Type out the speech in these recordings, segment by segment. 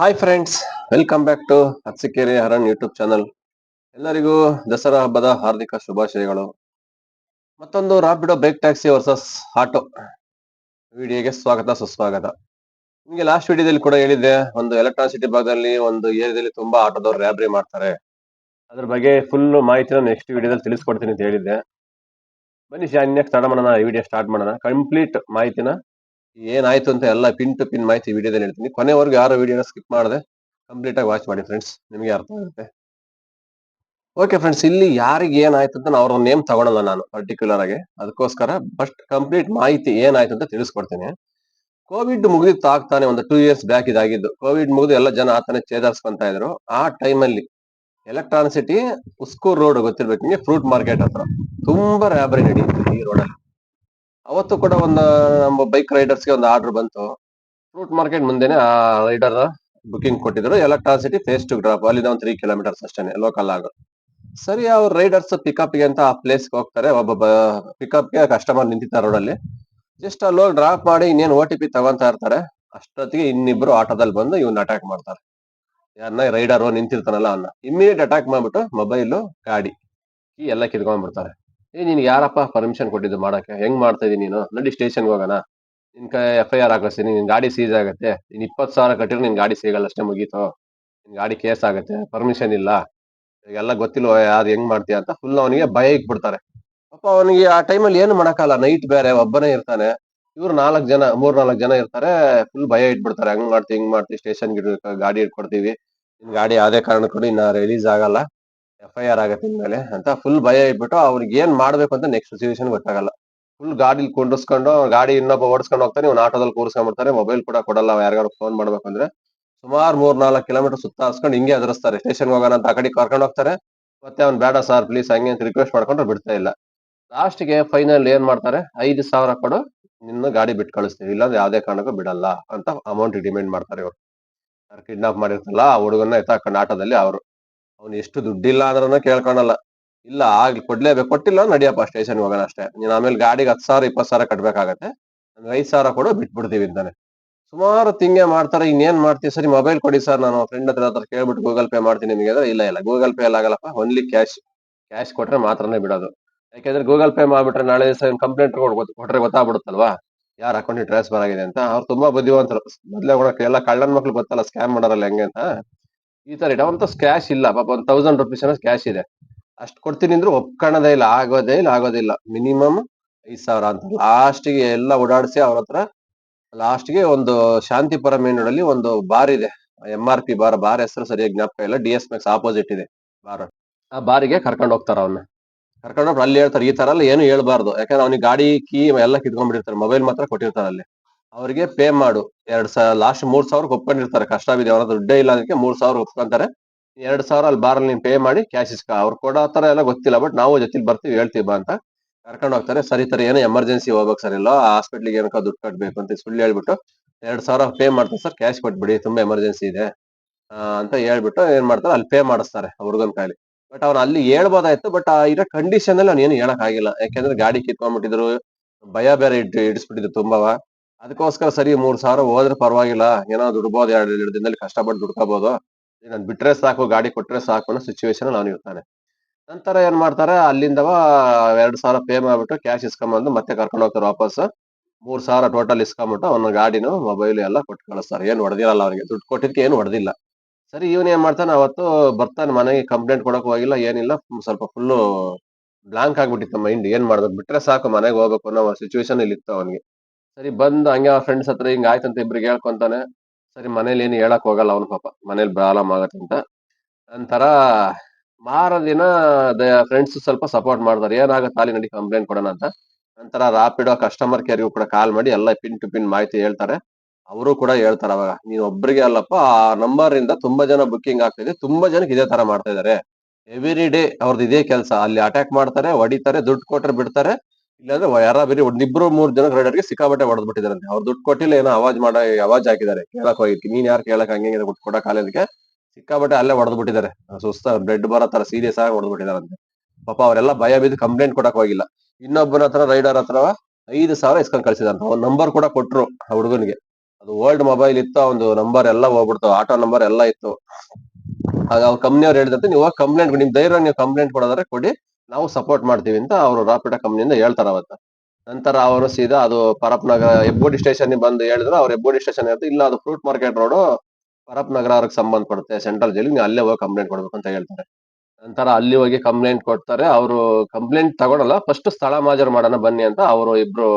Hi friends welcome back to ಹತ್ಸಿಕೇರಿ ಹರಣ್ YouTube channel ಎಲ್ಲರಿಗೂ ದಸರಾ ಹಬ್ಬದ ಹಾರ್ದಿಕ ಶುಭಾಶಯಗಳು. ಮತ್ತೊಂದು Rapido bike taxi versus auto ವಿಡಿಯೋಗೆ ಸ್ವಾಗತ, ಸುಸ್ವಾಗತ. ನಿಮಗೆ ಲಾಸ್ಟ್ ವಿಡಿಯೋದಲ್ಲಿ ಕೂಡ ಹೇಳಿದ್ದೆ, ಒಂದು ಎಲೆಕ್ಟ್ರಾನಿಸಿಟಿ ಭಾಗದಲ್ಲಿ, ಒಂದು ಏರಿಯಾದಲ್ಲಿ ತುಂಬಾ ಆಟೋದವ್ರು ರ್ಯಾಬ್ರಿ ಮಾಡ್ತಾರೆ. ಅದ್ರ ಬಗ್ಗೆ ಫುಲ್ ಮಾಹಿತಿನ ನೆಕ್ಸ್ಟ್ ವಿಡಿಯೋದಲ್ಲಿ ತಿಳಿಸ್ಕೊಡ್ತೀನಿ ಅಂತ ಹೇಳಿದ್ದೆ. ಬನ್ನಿ ನೆಕ್ಸ್ಟ್ ಸ್ಟಾರ್ಟ್ ಮಾಡೋಣ ವಿಡಿಯೋ ಸ್ಟಾರ್ಟ್ ಮಾಡೋಣ. ಕಂಪ್ಲೀಟ್ ಮಾಹಿತಿನ ಏನಾಯ್ತು ಅಂತ ಎಲ್ಲ ಪಿನ್ ಟು ಪಿನ್ ಮಾಹಿತಿ ವಿಡಿಯೋದಲ್ಲಿ ಹೇಳ್ತೀನಿ. ಕೊನೆವರೆಗೂ ಯಾರು ವಿಡಿಯೋನ ಸ್ಕಿಪ್ ಮಾಡದೆ ಕಂಪ್ಲೀಟ್ ಆಗಿ ವಾಚ್ ಮಾಡಿ ಫ್ರೆಂಡ್ಸ್ ನಿಮಗೆ ಅರ್ಥ ಆಗುತ್ತೆ. ಓಕೆ ಫ್ರೆಂಡ್ಸ್ ಇಲ್ಲಿ ಯಾರಿಗೆ ಏನಾಯ್ತು ಅಂತ ಅವ್ರ ನೇಮ್ ತಗೊಳಲ್ಲ ನಾನು ಪರ್ಟಿಕ್ಯುಲರ್ ಆಗಿ. ಅದಕ್ಕೋಸ್ಕರ ಫಸ್ಟ್ ಕಂಪ್ಲೀಟ್ ಮಾಹಿತಿ ಏನಾಯ್ತು ಅಂತ ತಿಳಿಸ್ಕೊಡ್ತೀನಿ. ಕೋವಿಡ್ ಮುಗಿದಿತ್ತು ತಾಗ್ತಾನೆ ಒಂದು ಟೂ ಇಯರ್ಸ್ ಬ್ಯಾಕ್ ಇದಾಗಿದ್ದು. ಕೋವಿಡ್ ಮುಗಿದು ಎಲ್ಲ ಜನ ಆತನೇ ಚೇದಾರ್ಸ್ಕೊಂತ ಇದ್ರು. ಆ ಟೈಮಲ್ಲಿ ಎಲೆಕ್ಟ್ರಾನಿಸಿಟಿ ಉಸ್ಕೂರ್ ರೋಡ್ ಗೊತ್ತಿರ್ಬೇಕು ನಿಮಗೆ? ಫ್ರೂಟ್ ಮಾರ್ಕೆಟ್ ಹತ್ರ. ತುಂಬಾ ರ್ಯಾಬರಿ ನಡೀತು ಈ ರೋಡಲ್ಲಿ ಅವತ್ತು ಕೂಡ ಒಂದು, ನಮ್ಮ ಬೈಕ್ ರೈಡರ್ಸ್ಗೆ ಒಂದು ಆರ್ಡರ್ ಬಂತು. ಫ್ರೂಟ್ ಮಾರ್ಕೆಟ್ ಮುಂದೆನೆ ಆ ರೈಡರ್ ಬುಕಿಂಗ್ ಕೊಟ್ಟಿದ್ರು. ಎಲೆಕ್ಟ್ರಾಸಿಟಿ ಫೇಸ್ ಟು ಡ್ರಾಪ್ ಅಲ್ಲಿಂದ ಒಂದು ತ್ರೀ ಕಿಲೋಮೀಟರ್ಸ್ ಅಷ್ಟೇ ಲೋಕಲ್ ಆಗ. ಸರಿ, ಅವ್ರ ರೈಡರ್ಸ್ ಪಿಕಪ್ಗೆ ಅಂತ ಆ ಪ್ಲೇಸ್ಗೆ ಹೋಗ್ತಾರೆ. ಒಬ್ಬ ಪಿಕಪ್ಗೆ ಕಸ್ಟಮರ್ ನಿಂತಿದ್ದಾರೆ ರೋಡಲ್ಲಿ ಜಸ್ಟ್ ಅಲ್ಲಿ ಹೋಗಿ ಡ್ರಾಪ್ ಮಾಡಿ ಇನ್ನೇನು ಓ ಟಿ ಪಿ ತಗೊಂತಾ ಇರ್ತಾರೆ. ಅಷ್ಟೊತ್ತಿಗೆ ಇನ್ನಿಬ್ರು ಆಟೋದಲ್ಲಿ ಬಂದು ಇವ್ನ ಅಟ್ಯಾಕ್ ಮಾಡ್ತಾರೆ. ಯಾರನ್ನ ರೈಡರ್ ನಿಂತಿರ್ತಾನಲ್ಲ ಅವನ್ನ ಇಮಿಡಿಯೇಟ್ ಅಟ್ಯಾಕ್ ಮಾಡ್ಬಿಟ್ಟು ಮೊಬೈಲು ಗಾಡಿ ಈ ಎಲ್ಲ ಕಿತ್ಕೊಂಡ್ಬಿಡ್ತಾರೆ. ಏ, ನಿನ್ಗೆ ಯಾರಪ್ಪ ಪರ್ಮಿಷನ್ ಕೊಟ್ಟಿದ್ದು ಮಾಡಕ್ಕೆ? ಹೆಂಗ್ ಮಾಡ್ತಾ ಇದೀನಿ ನೀನು? ನಡಿ ಸ್ಟೇಷನ್ಗೆ ಹೋಗೋಣ. ನಿನ್ ಕೈ ಎಫ್ ಐ ಆರ್ ಹಾಕಿಸ್ತೀನಿ ನಿನ್ ಗಾಡಿ ಸೀಸ್ ಆಗುತ್ತೆ. ನೀನ್ ಇಪ್ಪತ್ತು ಸಾವಿರ ಕಟ್ಟಿದ್ರೆ ನಿನ್ ಗಾಡಿ ಸಿಗಲ್ಲ, ಅಷ್ಟೇ ಮುಗೀತು. ನಿನ್ ಗಾಡಿ ಕೇಸ್ ಆಗುತ್ತೆ. ಪರ್ಮಿಷನ್ ಇಲ್ಲ. ಎಲ್ಲ ಗೊತ್ತಿಲ್ಲ ಯಾರು ಹೆಂಗ್ ಮಾಡ್ತೀಯ ಅಂತ? ಫುಲ್ ಅವನಿಗೆ ಭಯ ಇಕ್ಬಿಡ್ತಾರೆ. ಪಾಪ ಅವನಿಗೆ ಆ ಟೈಮಲ್ಲಿ ಏನು ಮಾಡಕ್ಕಲ್ಲ. ನೈಟ್ ಬೇರೆ, ಒಬ್ಬನೇ ಇರ್ತಾನೆ. ಇವ್ರು ನಾಲ್ಕು ಜನ ಮೂರ್ ನಾಲ್ಕು ಜನ ಇರ್ತಾರೆ. ಫುಲ್ ಭಯ ಇಟ್ಬಿಡ್ತಾರೆ. ಹಂಗ್ ಮಾಡ್ತೀವಿ ಹಿಂಗ್ ಮಾಡ್ತೀವಿ ಸ್ಟೇಷನ್ ಗಾಡಿ ಇಟ್ಕೊಡ್ತೀವಿ ನಿನ್ ಗಾಡಿ ಯಾವ್ದೇ ಕಾರಣಕ್ಕೂ ಇನ್ನು ರಿಲೀಸ್ ಆಗಲ್ಲ. ಎಫ್ ಐ ಆರ್ ಆಗತ್ತೆ ಮೇಲೆ ಅಂತ ಫುಲ್ ಭಯ ಇಟ್ಬಿಟ್ಟು ಅವ್ರಿಗೆ ಏನ್ ಮಾಡ್ಬೇಕು ಅಂತ ನೆಕ್ಸ್ಟ್ ಸಿಚುವೇಶನ್ ಗೊತ್ತಾಗಲ್ಲ. ಫುಲ್ ಗಾಡಿ ಕುಂಡಿಸ್ಕೊಂಡು ಗಾಡಿ ಇನ್ನೊಬ್ಬ ಓಡಿಸ್ಕೊಂಡು ಹೋಗ್ತಾನೆ ಇವ್ನ ಆಟೋದಲ್ಲಿ ಕೂರಿಸ್ಕೊಂಡ್ಬಿಡ್ತಾರೆ ಮೊಬೈಲ್ ಕೂಡ ಕೊಡಲ್ಲ ಯಾರಿಗಾರು ಫೋನ್ ಮಾಡ್ಬೇಕು ಅಂದ್ರೆ. ಸುಮಾರು ಮೂರ್ ನಾಲ್ಕು ಕಿಲೋಮೀಟರ್ ಸುತ್ತ ಹಾಸ್ಕೊಂಡು ಹಿಂಗೆ ಎದುರಿಸ್ತಾರೆ. ಸ್ಟೇಷನ್ ಹೋಗೋಣ ಅಂತ ಆ ಕಡೆ ಕರ್ಕೊಂಡು ಹೋಗ್ತಾರೆ. ಮತ್ತೆ ಅವ್ನು ಬೇಡ ಸರ್ ಪ್ಲೀಸ್ ಹಂಗೆ ಅಂತ ರಿಕ್ವೆಸ್ಟ್ ಮಾಡ್ಕೊಂಡ್ರೆ ಬಿಡ್ತಾ ಇಲ್ಲ. ಲಾಸ್ಟ್ಗೆ ಫೈನಲ್ ಏನ್ ಮಾಡ್ತಾರೆ? ಐದು ಸಾವಿರ ಕೊಡು ನಿನ್ನ ಗಾಡಿ ಬಿಟ್ಟು ಕಳಿಸ್ತೀವಿ ಇಲ್ಲಾಂದ್ರೆ ಯಾವುದೇ ಕಾರಣಕ್ಕೂ ಬಿಡಲ್ಲ ಅಂತ ಅಮೌಂಟ್ ಡಿಮ್ಯಾಂಡ್ ಮಾಡ್ತಾರೆ ಇವರು. ಕಿಡ್ನಾಪ್ ಮಾಡಿರ್ತಲ್ಲ ಆ ಹುಡುಗನ ಎತ್ತಾಕೊಂಡು ಆಟೋದಲ್ಲಿ ಅವರು. ಅವ್ನು ಎಷ್ಟು ದುಡ್ಡಿಲ್ಲ ಅಂದ್ರೂ ಕೇಳ್ಕೊಳಲ್ಲ. ಇಲ್ಲ, ಆಗ್ಲಿ ಕೊಡ್ಲೇಬೇಕು. ಕೊಟ್ಟಿಲ್ಲ ನಡಿಯಪ್ಪ ಸ್ಟೇಷನ್ ಹೋಗೋಣ ಅಷ್ಟೇ. ನೀನು ಆಮೇಲೆ ಗಾಡಿಗೆ ಹತ್ತು ಸಾವಿರ, ಇಪ್ಪತ್ತು ಸಾವಿರ ಕಟ್ಬೇಕಾಗತ್ತೆ. ನನ್ಗೆ ಐದು ಸಾವಿರ ಕೊಡು, ಬಿಟ್ಬಿಡ್ತೀವಿ ಅಂತಾನೆ. ಸುಮಾರು ತಿಂಗೆ ಮಾಡ್ತಾರೆ, ಇನ್ನೇನ್ ಮಾಡ್ತೀವಿ ಸರಿ, ಮೊಬೈಲ್ ಕೊಡಿ ಸರ್, ನಾನು ಫ್ರೆಂಡ್ ಹತ್ರ ಹತ್ರ ಕೇಳ್ಬಿಟ್ಟು ಗೂಗಲ್ ಪೇ ಮಾಡ್ತೀನಿ ನಿಮಗೆ ಅಂದ್ರೆ ಇಲ್ಲ ಇಲ್ಲ. ಗೂಗಲ್ ಪೇ ಎಲ್ಲ ಆಗಲ್ಲಪ್ಪ. ಓನ್ಲಿ ಕ್ಯಾಶ್ ಕ್ಯಾಶ್ ಕೊಟ್ರೆ ಮಾತ್ರನೇ ಬಿಡೋದು. ಯಾಕೆಂದ್ರೆ ಗೂಗಲ್ ಪೇ ಮಾಡ್ಬಿಟ್ರೆ ನಾಳೆ ದಿವಸ ಕಂಪ್ಲೇಂಟ್ ಕೊಟ್ರೆ ಗೊತ್ತಾಗ್ಬಿಡುತ್ತಲ್ವಾ? ಯಾರ ಅಕೌಂಟ್ ಟ್ರಾನ್ಸ್ಫರ್ ಆಗಿದೆ ಅಂತ. ಅವ್ರು ತುಂಬಾ ಬುದ್ಧಿವಂತರು. ಮೊದ್ಲೇ ಕೂಡ ಎಲ್ಲ ಕಳ್ಳನ್ ಮಕ್ಳು ಗೊತ್ತಲ್ಲ, ಸ್ಕ್ಯಾಮ್ ಮಾಡೋರಲ್ಲ ಹೆಂಗೆ ಅಂತ. ಈ ತರ ಇಟ್ಟ ಕ್ಯಾಶ್ ಇಲ್ಲ. ಪಾಪ ಒಂದ್ ತೌಸಂಡ್ ರುಪೀಸ್ ಅನ್ನೋ ಕ್ಯಾಶ್ ಇದೆ. ಅಷ್ಟ್ ಕೊಡ್ತೀನಿ ಅಂದ್ರೆ ಒಪ್ಕೊಳ್ಳೋದೇ ಇಲ್ಲ. ಆಗೋದೇ ಇಲ್ಲ ಆಗೋದಿಲ್ಲ ಮಿನಿಮಮ್ ಐದ್ ಸಾವಿರ ಅಂತ. ಲಾಸ್ಟ್ಗೆ ಎಲ್ಲ ಓಡಾಡಿಸಿ ಅವ್ರ ಹತ್ರ ಲಾಸ್ಟ್ಗೆ ಒಂದು ಶಾಂತಿಪುರ ಮೇನೋಡಲ್ಲಿ ರೋಡ್ ಅಲ್ಲಿ ಒಂದು ಬಾರ್ ಇದೆ. M R P bar. Bar ಹೆಸರು ಸರಿಯಾಗಿ ಜ್ಞಾಪಕ ಇಲ್ಲ. ಡಿ ಎಸ್ ಮ್ಯಾಕ್ಸ್ ಆಪೋಸಿಟ್ ಇದೆ ಬಾರ್. ಆ ಬಾರಿಗೆ ಕರ್ಕೊಂಡು ಹೋಗ್ತಾರ ಅವನ್ನ ಕರ್ಕೊಂಡು ಅಲ್ಲಿ ಹೇಳ್ತಾರೆ ಈ ತರ ಎಲ್ಲ ಏನು ಹೇಳ್ಬಾರ್ದು. ಯಾಕಂದ್ರೆ ಅವ್ನಿಗೆ ಗಾಡಿ ಕೀ ಎಲ್ಲ ಕಿತ್ಕೊಂಡ್ಬಿಟ್ಟಿರ್ತಾರೆ. ಮೊಬೈಲ್ ಮಾತ್ರ ಕೊಟ್ಟಿರ್ತಾರೆ ಅಲ್ಲಿ. ಅವ್ರಿಗೆ ಪೇ ಮಾಡು. ಎರಡ್ ಸಾವಿರ ಲಾಸ್ಟ್ ಮೂರ್ ಸಾವಿರ ಒಪ್ಕೊಂಡಿರ್ತಾರೆ. ಕಷ್ಟ ಬಿದ್ದು ಅವ್ರ ದುಡ್ಡೇ ಇಲ್ಲ ಅದಕ್ಕೆ ಮೂರ್ ಸಾವಿರ ಒಪ್ಕೊಂತಾರೆ. ಎರಡ್ ಸಾವಿರ ಅಲ್ಲಿ ಬಾರಲ್ಲಿ ನೀನ್ ಪೇ ಮಾಡಿ ಕ್ಯಾಶ್ ಇಸ್ಕ. ಅವ್ರು ಕೊಡೋ ತರ ಎಲ್ಲ ಗೊತ್ತಿಲ್ಲ ಬಟ್ ನಾವು ಜೊತೆಲಿ ಬರ್ತೀವಿ, ಹೇಳ್ತೀವಿ ಅಂತ. ಕರ್ಕೊಂಡು ಹೋಗ್ತಾರೆ. ಸರಿ ತರ ಏನೋ ಎಮರ್ಜೆನ್ಸಿ ಹೋಗ್ಬೇಕು ಸರ್ ಇಲ್ಲ ಹಾಸ್ಪಿಟ್ಲಿಗೆ ಏನಕ್ಕ ದುಡ್ಡು ಕಟ್ಬೇಕು ಅಂತ ಸುಳ್ಳು ಹೇಳ್ಬಿಟ್ಟು ಎರಡ್ ಸಾವಿರ ಪೇ ಮಾಡ್ತಾರೆ ಸರ್ ಕ್ಯಾಶ್ ಕೊಟ್ಬಿಡಿ, ತುಂಬಾ ಎಮರ್ಜೆನ್ಸಿ ಇದೆ ಅಂತ ಹೇಳ್ಬಿಟ್ಟು ಏನ್ ಮಾಡ್ತಾರೆ, ಅಲ್ಲಿ ಪೇ ಮಾಡಿಸ್ತಾರೆ ಹುಡುಗನ್ ಕಾಯಿಲೆ. ಬಟ್ ಅವ್ನು ಅಲ್ಲಿ ಹೇಳ್ಬೋದಾಯ್ತು ಬಟ್ ಆ ಇರೋ ಕಂಡೀಷನ್ ಅಲ್ಲಿ ಅವ್ನು ಏನು ಹೇಳಕ್ ಆಗಿಲ್ಲ ಯಾಕೆಂದ್ರೆ ಗಾಡಿ ಕಿತ್ಕೊಂಡ್ಬಿಟ್ಟಿದ್ರು, ಭಯ ಬೇರೆ ಇಟ್ಟು ಇಡಿಸ್ಬಿಟ್ಟಿದ್ರು ತುಂಬವ. ಅದಕ್ಕೋಸ್ಕರ ಸರಿ ಮೂರ್ ಸಾವಿರ ಹೋದ್ರೆ ಪರವಾಗಿಲ್ಲ. ಏನೋ ದುಡ್ಬೋದು ಎರಡು ಎರಡು ದಿನದಲ್ಲಿ ಕಷ್ಟಪಟ್ಟು ದುಡ್ಕೋಬಹುದು ನಾನು ಬಿಟ್ರೆ ಸಾಕು, ಗಾಡಿ ಕೊಟ್ರೆ ಸಾಕು ಅನ್ನೋ ಸಿಚುವೇಶನ್ ನಾನು ಇರ್ತಾನೆ. ನಂತರ ಏನ್ ಮಾಡ್ತಾರೆ, ಅಲ್ಲಿಂದವ ಎರಡ್ ಸಾವಿರ ಪೇ ಮಾಡ್ಬಿಟ್ಟು ಕ್ಯಾಶ್ ಇಸ್ಕೊಂಬಂದು ಮತ್ತೆ ಕರ್ಕೊಂಡು ಹೋಗ್ತಾರೆ ವಾಪಸ್ ಮೂರ್ ಸಾವಿರ ಟೋಟಲ್ ಇಸ್ಕೊಂಬಿಟ್ಟು ಅವನ ಗಾಡಿನು ಮೊಬೈಲ್ ಎಲ್ಲ ಕೊಟ್ಟು ಕಳಿಸ್ತಾರೆ. ಏನು ಹೊಡೆದಿರಲ್ಲ ಅವ್ರಿಗೆ. ದುಡ್ಡು ಕೊಟ್ಟಿದ್ಕೆ ಏನು ಹೊಡೆದಿಲ್ಲ. ಸರಿ, ಇವನ್ ಏನ್ ಮಾಡ್ತಾನೆ, ಅವತ್ತು ಬರ್ತಾನೆ ಮನೆಗೆ ಕಂಪ್ಲೇಂಟ್ ಕೊಡಕ್ ಹೋಗಿಲ್ಲ, ಏನಿಲ್ಲ, ಸ್ವಲ್ಪ ಫುಲ್ಲು ಬ್ಲಾಂಕ್ ಆಗ್ಬಿಟ್ಟಿತ್ತು ಮೈಂಡ್ ಏನ್ ಮಾಡ್ಬೇಕು? ಬಿಟ್ರೆ ಸಾಕು, ಮನೆಗೆ ಹೋಗ್ಬೇಕು ಅನ್ನೋ ಸಿಚುವೇಶನ್ ಇಲ್ಲಿ ಇತ್ತು ಅವನಿಗೆ. ಸರಿ, ಬಂದು ಹಂಗೆ ಆ ಫ್ರೆಂಡ್ಸ್ ಹತ್ರ ಹಿಂಗ ಆಯ್ತಂತ ಇಬ್ರಿಗೆ ಹೇಳ್ಕೊಂತಾನೆ. ಸರಿ, ಮನೇಲಿ ಏನು ಹೇಳಕ್ ಹೋಗಲ್ಲ ಅವನು ಪಾಪ. ಮನೇಲಿ ಪ್ರಾಬ್ಲಮ್ ಆಗತ್ತೆ ಅಂತ. ನಂತರ ಮಾರ ದಿನ ಫ್ರೆಂಡ್ಸ್ ಸ್ವಲ್ಪ ಸಪೋರ್ಟ್ ಮಾಡ್ತಾರೆ ಏನಾಗುತ್ತೆ ಅಲ್ಲಿ ನಡಿ ಕಂಪ್ಲೇಂಟ್ ಕೊಡೋಣ ಅಂತ. ನಂತರ ರಾಪಿಡೋ ಕಸ್ಟಮರ್ ಕೇರ್ಗೂ ಕೂಡ ಕಾಲ್ ಮಾಡಿ ಎಲ್ಲ ಪಿನ್ ಟು ಪಿನ್ ಮಾಹಿತಿ ಹೇಳ್ತಾರೆ. ಅವರು ಕೂಡ ಹೇಳ್ತಾರೆ ಅವಾಗ, ನೀನ್ ಒಬ್ರಿಗೆ ಅಲ್ಲಪ್ಪ, ಆ ನಂಬರ್ ಇಂದ ತುಂಬಾ ಜನ ಬುಕ್ಕಿಂಗ್ ಆಗ್ತಿದೆ ತುಂಬಾ ಜನಕ್ಕೆ ಇದೇ ತರ ಮಾಡ್ತಾ ಇದಾರೆ. ಎವ್ರಿ ಡೇ ಅವ್ರದ್ದು ಇದೇ ಕೆಲಸ. ಅಲ್ಲಿ ಅಟ್ಯಾಕ್ ಮಾಡ್ತಾರೆ, ಹೊಡಿತಾರೆ, ದುಡ್ಡು ಕೊಟ್ರೆ ಬಿಡ್ತಾರೆ. ಇಲ್ಲಾಂದ್ರೆ ಯಾರ ಬೇರೆ ಒಂದಿಬ್ರು ಮೂರ್ ಜನ ರೈಡರ್ಗೆ ಸಿಕ್ಕಾಬಟ್ಟೆ ಹೊಡೆದ್ ಬಿಟ್ಟಿದಾರಂತೆ ಅವ್ರು ದುಡ್ಡು ಕೊಟ್ಟಿಲ್ಲ, ಏನೋ ಅವಾಜ್ ಮಾಡ ಅವಾಜ್ ಹಾಕಿದ್ದಾರೆ. ಕೇಳಕ್ ಹೋಗಿ ನೀನ್ ಯಾರು ಕೇಳಕ್ ಹಂಗೆ ದುಡ್ಡು ಕೊಡಕ್ ಕಾಲೇಜ್ಗೆ ಸಿಕ್ಕಾಬಟ್ಟೆ ಅಲ್ಲೇ ಹೊಡೆದ್ ಬಿಟ್ಟಿದ್ದಾರೆ ಸುಸ್ತ ಬ್ಲಡ್ ಬರೋ ತರ ಸೀರಿಯಸ್ ಆಗಿ ಹೊಡೆದ್ ಬಿಟ್ಟಿದಾರಂತೆ ಪಾಪ ಅವರೆಲ್ಲ ಭಯ ಬಿದ್ದು ಕಂಪ್ಲೇಂಟ್ ಕೊಡಕ್ ಹೋಗಿಲ್ಲ. ಇನ್ನೊಬ್ಬನ ಹತ್ರ, ರೈಡರ್ ಹತ್ರ ಐದು ಸಾವಿರ ಇಸ್ಕೊಂಡ್ ಕಳ್ಸಿದಂತ ಅವ್ನ ನಂಬರ್ ಕೂಡ ಕೊಟ್ರು ಆ ಹುಡುಗನಿಗೆ. ಅದು ಓಲ್ಡ್ ಮೊಬೈಲ್ ಇತ್ತು ಒಂದು ನಂಬರ್ ಎಲ್ಲ ಹೋಗ್ಬಿಡ್ತು ಆಟೋ ನಂಬರ್ ಎಲ್ಲ ಇತ್ತು. ಆಗ ಅವ್ರ ಕಂಪ್ನಿಯವ್ರು ಹೇಳಿದಂತೆ, ನೀವು ಕಂಪ್ಲೇಂಟ್ ನಿಮ್ ಧೈರ್ಯ ನೀವು ಕಂಪ್ಲೇಂಟ್ ಕೊಡೋದಾದ್ರೆ ಕೊಡಿ. ನಾವು ಸಪೋರ್ಟ್ ಮಾಡ್ತೀವಿ ಅಂತ ಅವರು ರಾಪಿಡೋ ಕಂಪ್ನಿಯಿಂದ ಹೇಳ್ತಾರೆ ಅವತ್ತ. ನಂತರ ಅವರು ಸೀದಾ ಅದು ಪರಪ್ ನಗರ ಹೆಬ್ಬೋಡಿ ಸ್ಟೇಷನ್ ಬಂದು ಹೇಳಿದ್ರು. ಅವ್ರು ಹೆಬ್ಬೋಡಿ ಸ್ಟೇಷನ್ ಹೇಳ್ತಾರೆ ಇಲ್ಲ, ಅದು ಫ್ರೂಟ್ ಮಾರ್ಕೆಟ್ ರೋಡ್ ಪರಪ್ ನಗರ ಅವ್ರಿಗೆ ಸಂಬಂಧಪಡುತ್ತೆ ಸೆಂಟ್ರಲ್ ಜೈಲಿಗೆ ನೀವು ಅಲ್ಲೇ ಹೋಗಿ ಕಂಪ್ಲೇಂಟ್ ಕೊಡ್ಬೇಕು ಅಂತ ಹೇಳ್ತಾರೆ. ನಂತರ ಅಲ್ಲಿ ಹೋಗಿ ಕಂಪ್ಲೇಂಟ್ ಕೊಡ್ತಾರೆ. ಅವರು ಕಂಪ್ಲೇಂಟ್ ತಗೊಳಲ್ಲ ಫಸ್ಟ್ ಸ್ಥಳ ಮಾಜರ್ ಮಾಡೋಣ ಬನ್ನಿ ಅಂತ ಅವರು ಇಬ್ರು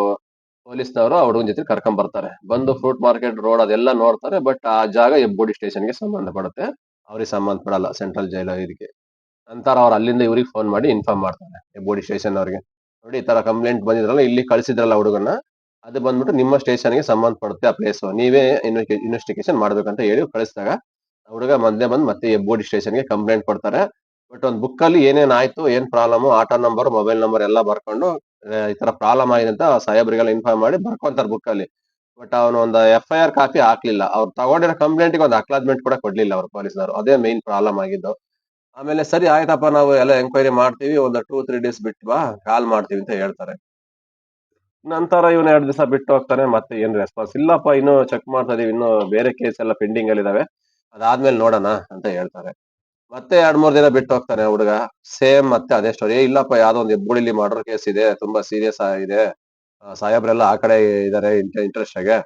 ಪೊಲೀಸ್ನವರು ಹುಡುಗನ ಜೊತೆ ಕರ್ಕೊಂಡ್ ಬರ್ತಾರೆ. ಬಂದು ಫ್ರೂಟ್ ಮಾರ್ಕೆಟ್ ರೋಡ್ ಅದೆಲ್ಲ ನೋಡ್ತಾರೆ ಬಟ್ ಆ ಜಾಗ ಹೆಬ್ಬೋಡಿ ಸ್ಟೇಷನ್ಗೆ ಸಂಬಂಧಪಡುತ್ತೆ. ಅವ್ರಿಗೆ ಸಂಬಂಧಪಡಲ್ಲ ಸೆಂಟ್ರಲ್ ಜೈಲ್ ಇದಕ್ಕೆ ನಂತರ ಅವ್ರು ಅಲ್ಲಿಂದ ಇವ್ರಿಗೆ ಫೋನ್ ಮಾಡಿ ಇನ್ಫಾರ್ಮ್ ಮಾಡ್ತಾರೆ ಬೋಡಿ ಸ್ಟೇಷನ್ ಅವ್ರಿಗೆ. ನೋಡಿ, ಈ ತರ ಕಂಪ್ಲೇಂಟ್ ಬಂದಿದ್ರಲ್ಲ, ಇಲ್ಲಿ ಕಳಿಸಿದ್ರಲ್ಲ ಹುಡುಗನ ಅದು ಬಂದ್ಬಿಟ್ಟು ನಿಮ್ಮ ಸ್ಟೇಷನ್ಗೆ ಸಂಬಂಧಪಡುತ್ತೆ ಆ ಪ್ಲೇಸ್ ನೀವೇ ಇನ್ವೆಸ್ಟಿಗೇಷನ್ ಮಾಡ್ಬೇಕಂತ ಹೇಳಿ ಕಳಿಸಿದಾಗ ಹುಡುಗ ಮೊದಲೇ ಬಂದು ಮತ್ತೆ ಹೆಬ್ಬೋಡಿ ಸ್ಟೇಷನ್ಗೆ ಕಂಪ್ಲೇಂಟ್ ಕೊಡ್ತಾರೆ. ಬಟ್ ಒಂದು ಬುಕ್ ಅಲ್ಲಿ ಏನೇನ್ ಆಯ್ತು, ಏನ್ problem auto number mobile number ಎಲ್ಲ ಬರ್ಕೊಂಡು ಈ ತರ ಪ್ರಾಬ್ಲಮ್ ಆಗಿದೆ ಅಂತ ಸಾಹೇಬ್ರಿಗೆಲ್ಲ ಇನ್ಫಾರ್ಮ್ ಮಾಡಿ ಬರ್ಕೊಂತಾರೆ ಬುಕ್ ಅಲ್ಲಿ. ಬಟ್ ಅವನು ಒಂದು ಎಫ್ ಐ ಆರ್ ಕಾಪಿ ಹಾಕ್ಲಿಲ್ಲ. ಅವ್ರು ತಗೊಂಡಿರೋ ಕಂಪ್ಲೇಂಟ್ಗೆ ಒಂದು ಅಕ್ಲಾಜ್ಮೆಂಟ್ ಕೂಡ ಕೊಡ್ಲಿಲ್ಲ ಅವ್ರು ಪೊಲೀಸ್ನವರು ಅದೇ ಮೇನ್ ಪ್ರಾಬ್ಲಮ್ ಆಗಿದ್ದು. ಆಮೇಲೆ ಸರಿ ಆಯ್ತಪ್ಪ, ನಾವು ಎಲ್ಲ ಎಂಕ್ವೈರಿ ಮಾಡ್ತೀವಿ, ಒಂದು ಟೂ ತ್ರೀ ಡೇಸ್ ಬಿಟ್ಟು ಬಾ ಕಾಲ್ ಮಾಡ್ತೀವಿ ಅಂತ ಹೇಳ್ತಾರೆ. ನಂತರ ಇವನು ಎರಡ್ ದಿವಸ ಬಿಟ್ಟು ಹೋಗ್ತಾನೆ, ಮತ್ತೆ ಏನ್ ರೆಸ್ಪಾನ್ಸ್ ಇಲ್ಲಪ್ಪ, ಇನ್ನು ಚೆಕ್ ಮಾಡ್ತಾ ಇದೀವಿ, ಇನ್ನು ಬೇರೆ ಕೇಸ್ ಎಲ್ಲ ಪೆಂಡಿಂಗ್ ಅಲ್ಲಿ ಇದಾವೆ. ಅದಾದ್ಮೇಲೆ ನೋಡೋಣ ಅಂತ ಹೇಳ್ತಾರೆ. ಮತ್ತೆ ಎರಡ್, ಮೂರ್ ದಿನ ಬಿಟ್ಟು ಹೋಗ್ತಾನೆ ಹುಡುಗ. ಸೇಮ್ ಮತ್ತೆ ಅದೇ ಸ್ಟೋರಿ ಇಲ್ಲಪ್ಪ, ಯಾವ್ದೋ ಒಂದು ಹೆಬ್ಬುಳಿಲಿ ಮರ್ಡರ್ ಕೇಸ್ ಇದೆ, ತುಂಬಾ ಸೀರಿಯಸ್ ಆಗಿದೆ ಸಾಹೇಬ್ರೆಲ್ಲ ಆ ಕಡೆ ಇದಾರೆ, ಇಂಟ್ರೆಸ್ಟ್ ಆಗಿ.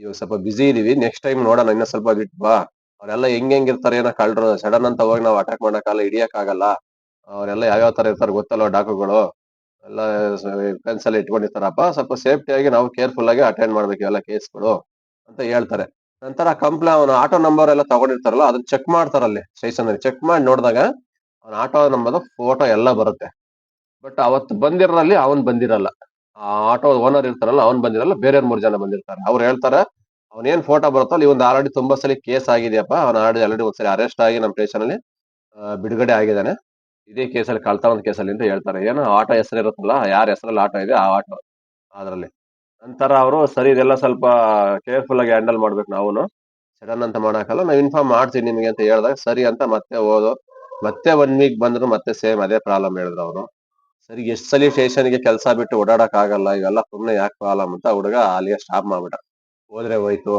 ಇವಾಗ ಸ್ವಲ್ಪ ಬ್ಯುಸಿ ಇದೀವಿ ನೆಕ್ಸ್ಟ್ ಟೈಮ್ ನೋಡೋಣ ಇನ್ನೂ ಸ್ವಲ್ಪ ಬಿಟ್ಟು ಬಾ. ಅವರೆಲ್ಲ ಹೆಂಗ್ ಹೆಂಗ್ ಇರ್ತಾರೆ, ಏನೋ ಕಳ್ರು ಸಡನ್ ಅಂತ ಹೋಗಿ ನಾವು ಅಟ್ಯಾಕ್ ಮಾಡಕ್ಕಾಗಲ್ಲ ಹಿಡಿಯಕ್ ಆಗಲ್ಲ ಅವರೆಲ್ಲ ಯಾವ್ಯಾವ ತರ ಇರ್ತಾರೆ ಗೊತ್ತಲ್ಲ ಡಾಕುಗಳು? ಎಲ್ಲ ಪೆನ್ಸ್ ಎಲ್ಲ ಇಟ್ಕೊಂಡಿರ್ತಾರಪ್ಪ. ಸ್ವಲ್ಪ ಸೇಫ್ಟಿ ಆಗಿ ನಾವು ಕೇರ್ಫುಲ್ ಆಗಿ ಅಟೆಂಡ್ ಮಾಡ್ಬೇಕು ಇವೆಲ್ಲ ಕೇಸ್ಗಳು ಅಂತ ಹೇಳ್ತಾರೆ. ನಂತರ ಕಂಪ್ಲೇ, ಅವನ ಆಟೋ ನಂಬರ್ ಎಲ್ಲ ತಗೊಂಡಿರ್ತಾರಲ್ಲ, ಅದನ್ನ ಚೆಕ್ ಮಾಡ್ತಾರ ಅಲ್ಲಿ ಸ್ಟೇಷನ್ ಅಲ್ಲಿ. ಚೆಕ್ ಮಾಡಿ ನೋಡಿದಾಗ ಅವನ ಆಟೋ ನಂಬರ್ ಫೋಟೋ ಎಲ್ಲ ಬರುತ್ತೆ. ಬಟ್ ಅವತ್ತು ಬಂದಿರಲ್ಲಿ ಅವನ್ ಬಂದಿರಲ್ಲ. ಆ ಆಟೋ ಓನರ್ ಇರ್ತಾರಲ್ಲ, ಅವ್ನ್ ಬಂದಿರಲ್ಲ ಬೇರೆ ಮೂರ್ ಜನ ಬಂದಿರ್ತಾರೆ. ಅವ್ರು ಹೇಳ್ತಾರೆ ಅವ್ನ ಏನ್ ಫೋಟೋ ಬರುತ್ತೋ ಅಲ್ಲಿ ಒಂದು ಆಲ್ರೆಡಿ ತುಂಬಾ ಸಲ ಕೇಸ್ ಆಗಿದೆಯಪ್ಪ. ಅವ್ನ ಆಲ್ರೆಡಿ ಆಲ್ರೆಡಿ ಒಂದ್ಸಲ ಅರೆಸ್ಟ್ ಆಗಿ ನಮ್ಮ ಸ್ಟೇಷನ್ ಅಲ್ಲಿ ಬಿಡುಗಡೆ ಆಗಿದ್ದಾನೆ. ಇದೇ ಕೇಸಲ್ಲಿ ಕಳ್ತಾ ಒಂದು ಕೇಸಲ್ಲಿ ಅಂತ ಹೇಳ್ತಾರೆ. ಏನೋ, ಆಟೋ ಹೆಸರು ಇರುತ್ತಲ್ಲ ಯಾರ ಹೆಸರಲ್ಲಿ ಆಟೋ ಇದೆ ಆ ಆಟೋ ಅದರಲ್ಲಿ. ನಂತರ ಅವರು, ಸರಿ, ಇದೆಲ್ಲ ಸ್ವಲ್ಪ ಕೇರ್ಫುಲ್ ಆಗಿ ಹ್ಯಾಂಡಲ್ ಮಾಡ್ಬೇಕು ನಾವು ಸಡನ್ ಅಂತ ಮಾಡೋಕ್ಕಲ್ಲ ನಾವು ಇನ್ಫಾರ್ಮ್ ಮಾಡ್ತೀವಿ ನಿಮಗೆ ಅಂತ ಹೇಳಿದಾಗ, ಸರಿ ಅಂತ ಮತ್ತೆ ಹೋದು, ಮತ್ತೆ ಒನ್ ವೀಕ್ ಬಂದ್ರು ಮತ್ತೆ ಸೇಮ್ ಅದೇ ಪ್ರಾಬ್ಲಮ್ ಹೇಳಿದ್ರು ಅವರು. ಸರಿ, ಎಷ್ಟು ಸಲ ಸ್ಟೇಷನ್ಗೆ ಕೆಲಸ ಬಿಟ್ಟು ಓಡಾಡಕ್ ಆಗಲ್ಲ ಇವೆಲ್ಲ ಸುಮ್ಮನೆ ಯಾಕೆ ಪ್ರಾಬ್ಲಮ್ ಅಂತ ಹುಡುಗ ಅಲ್ಲಿಗೆ ಸ್ಟಾಪ್ ಮಾಡ್ಬಿಟ್ಟ. ಹೋದ್ರೆ ಹೋಯ್ತು.